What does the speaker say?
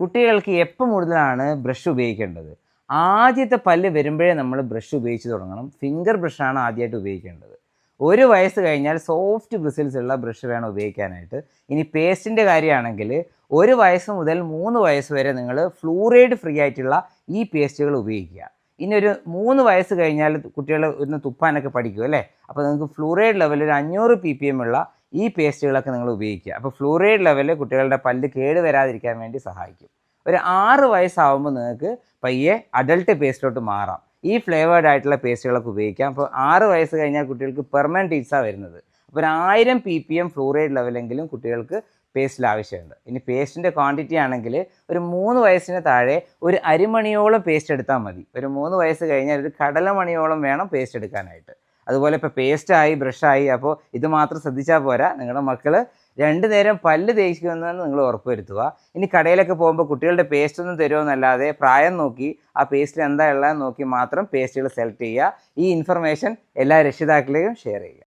കുട്ടികൾക്ക് എപ്പം മുതലാണ് ബ്രഷ് ഉപയോഗിക്കേണ്ടത്? ആദ്യത്തെ പല്ല് വരുമ്പോഴേ നമ്മൾ ബ്രഷ് ഉപയോഗിച്ച് തുടങ്ങണം. ഫിംഗർ ബ്രഷാണ് ആദ്യമായിട്ട് ഉപയോഗിക്കേണ്ടത്. ഒരു വയസ്സ് കഴിഞ്ഞാൽ സോഫ്റ്റ് ബ്രിസിൽസ് ഉള്ള ബ്രഷ് വേണം ഉപയോഗിക്കാനായിട്ട്. ഇനി പേസ്റ്റിന്റെ കാര്യമാണെങ്കിൽ ഒരു വയസ്സ് മുതൽ മൂന്ന് വയസ്സ് വരെ നിങ്ങൾ ഫ്ലൂറൈഡ് ഫ്രീ ആയിട്ടുള്ള ഈ പേസ്റ്റുകൾ ഉപയോഗിക്കുക. ഇനി ഒരു മൂന്ന് വയസ്സ് കഴിഞ്ഞാൽ കുട്ടികൾ ഒന്ന് തുപ്പാനൊക്കെ പഠിക്കും അല്ലേ? അപ്പോൾ നിങ്ങൾക്ക് ഫ്ലൂറൈഡ് ഒരു അഞ്ഞൂറ് പി പി എം ഉള്ള ഈ പേസ്റ്റുകളൊക്കെ നിങ്ങൾ ഉപയോഗിക്കുക. അപ്പോൾ ഫ്ലൂറൈഡ് ലെവലിൽ കുട്ടികളുടെ പല്ല് കേട് വരാതിരിക്കാൻ വേണ്ടി സഹായിക്കും. ഒരു ആറ് വയസ്സാവുമ്പോൾ നിങ്ങൾക്ക് പയ്യെ അഡൾട്ട് പേസ്റ്റിലോട്ട് മാറാം. ഈ ഫ്ലേവേർഡ് ആയിട്ടുള്ള പേസ്റ്റുകളൊക്കെ ഉപയോഗിക്കാം. അപ്പോൾ ആറ് വയസ്സ് കഴിഞ്ഞാൽ കുട്ടികൾക്ക് പെർമനന്റ് ഈസാണ് വരുന്നത്. അപ്പോൾ ഒരു ആയിരം പി പി എം ഫ്ലൂറൈഡ് ലെവലെങ്കിലും കുട്ടികൾക്ക് പേസ്റ്റിൽ ആവശ്യമുണ്ട്. ഇനി പേസ്റ്റിന്റെ ക്വാണ്ടിറ്റി ആണെങ്കിൽ ഒരു മൂന്ന് വയസ്സിന് താഴെ ഒരു അരിമണിയോളം പേസ്റ്റ് എടുത്താൽ മതി. ഒരു മൂന്ന് വയസ്സ് കഴിഞ്ഞാൽ ഒരു കടലമണിയോളം വേണം പേസ്റ്റ് എടുക്കാനായിട്ട്. അതുപോലെ ഇപ്പോൾ പേസ്റ്റായി ബ്രഷായി അപ്പോൾ ഇത് മാത്രം ശ്രദ്ധിച്ചാൽ പോരാ. നിങ്ങളുടെ മക്കൾ രണ്ട് നേരം പല്ല് തേക്കുമെന്നാണ് നിങ്ങൾ ഉറപ്പുവരുത്തുക. ഇനി കടയിലൊക്കെ പോകുമ്പോൾ കുട്ടികളുടെ പേസ്റ്റ് ഒന്നും തരുമെന്നല്ലാതെ പ്രായം നോക്കി ആ പേസ്റ്റിൽ എന്താ ഉള്ളതെന്ന് നോക്കി മാത്രം പേസ്റ്റുകൾ സെലക്ട് ചെയ്യുക. ഈ ഇൻഫർമേഷൻ എല്ലാ രക്ഷിതാക്കളെയും ഷെയർ ചെയ്യുക.